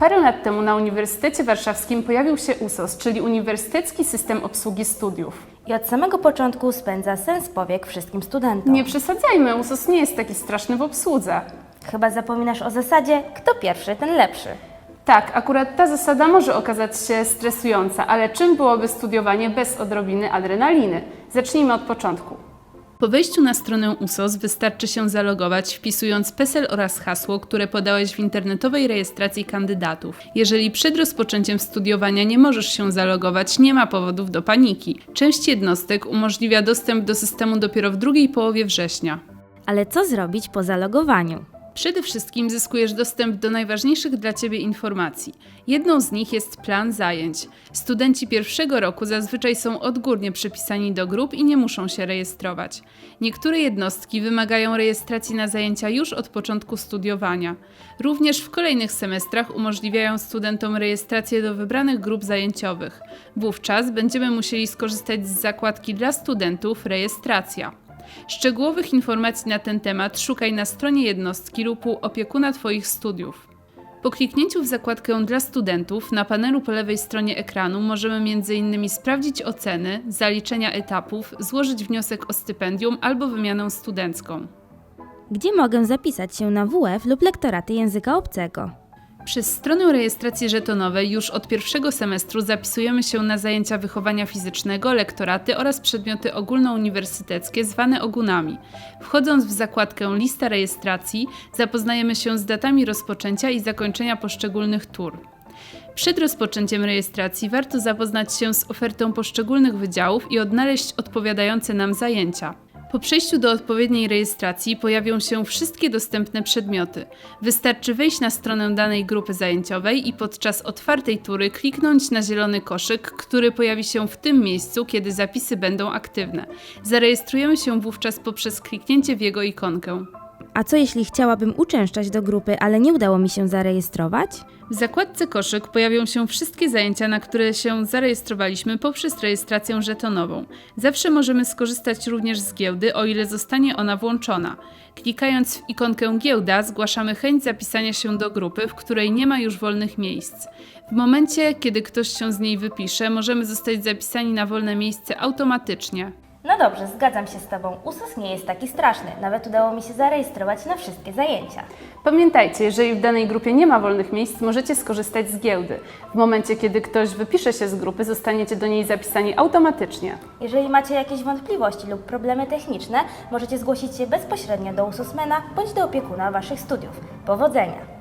Parę lat temu na Uniwersytecie Warszawskim pojawił się USOS, czyli Uniwersytecki System Obsługi Studiów. I od samego początku spędza sens powiek wszystkim studentom. Nie przesadzajmy, USOS nie jest taki straszny w obsłudze. Chyba zapominasz o zasadzie, kto pierwszy, ten lepszy. Tak, akurat ta zasada może okazać się stresująca, ale czym byłoby studiowanie bez odrobiny adrenaliny? Zacznijmy od początku. Po wejściu na stronę USOS wystarczy się zalogować, wpisując PESEL oraz hasło, które podałeś w internetowej rejestracji kandydatów. Jeżeli przed rozpoczęciem studiowania nie możesz się zalogować, nie ma powodów do paniki. Część jednostek umożliwia dostęp do systemu dopiero w drugiej połowie września. Ale co zrobić po zalogowaniu? Przede wszystkim zyskujesz dostęp do najważniejszych dla Ciebie informacji. Jedną z nich jest plan zajęć. Studenci pierwszego roku zazwyczaj są odgórnie przypisani do grup i nie muszą się rejestrować. Niektóre jednostki wymagają rejestracji na zajęcia już od początku studiowania. Również w kolejnych semestrach umożliwiają studentom rejestrację do wybranych grup zajęciowych. Wówczas będziemy musieli skorzystać z zakładki dla studentów Rejestracja. Szczegółowych informacji na ten temat szukaj na stronie jednostki lub u opiekuna Twoich studiów. Po kliknięciu w zakładkę dla studentów na panelu po lewej stronie ekranu możemy m.in. sprawdzić oceny, zaliczenia etapów, złożyć wniosek o stypendium albo wymianę studencką. Gdzie mogę zapisać się na WF lub lektoraty języka obcego? Przez stronę rejestracji żetonowej już od pierwszego semestru zapisujemy się na zajęcia wychowania fizycznego, lektoraty oraz przedmioty ogólnouniwersyteckie zwane ogunami. Wchodząc w zakładkę Lista rejestracji, zapoznajemy się z datami rozpoczęcia i zakończenia poszczególnych tur. Przed rozpoczęciem rejestracji warto zapoznać się z ofertą poszczególnych wydziałów i odnaleźć odpowiadające nam zajęcia. Po przejściu do odpowiedniej rejestracji pojawią się wszystkie dostępne przedmioty. Wystarczy wejść na stronę danej grupy zajęciowej i podczas otwartej tury kliknąć na zielony koszyk, który pojawi się w tym miejscu, kiedy zapisy będą aktywne. Zarejestrujemy się wówczas poprzez kliknięcie w jego ikonkę. A co jeśli chciałabym uczęszczać do grupy, ale nie udało mi się zarejestrować? W zakładce koszyk pojawią się wszystkie zajęcia, na które się zarejestrowaliśmy poprzez rejestrację żetonową. Zawsze możemy skorzystać również z giełdy, o ile zostanie ona włączona. Klikając w ikonkę giełda, zgłaszamy chęć zapisania się do grupy, w której nie ma już wolnych miejsc. W momencie, kiedy ktoś się z niej wypisze, możemy zostać zapisani na wolne miejsce automatycznie. No dobrze, zgadzam się z Tobą. USOS nie jest taki straszny. Nawet udało mi się zarejestrować na wszystkie zajęcia. Pamiętajcie, jeżeli w danej grupie nie ma wolnych miejsc, możecie skorzystać z giełdy. W momencie, kiedy ktoś wypisze się z grupy, zostaniecie do niej zapisani automatycznie. Jeżeli macie jakieś wątpliwości lub problemy techniczne, możecie zgłosić się bezpośrednio do USOSmena bądź do opiekuna Waszych studiów. Powodzenia!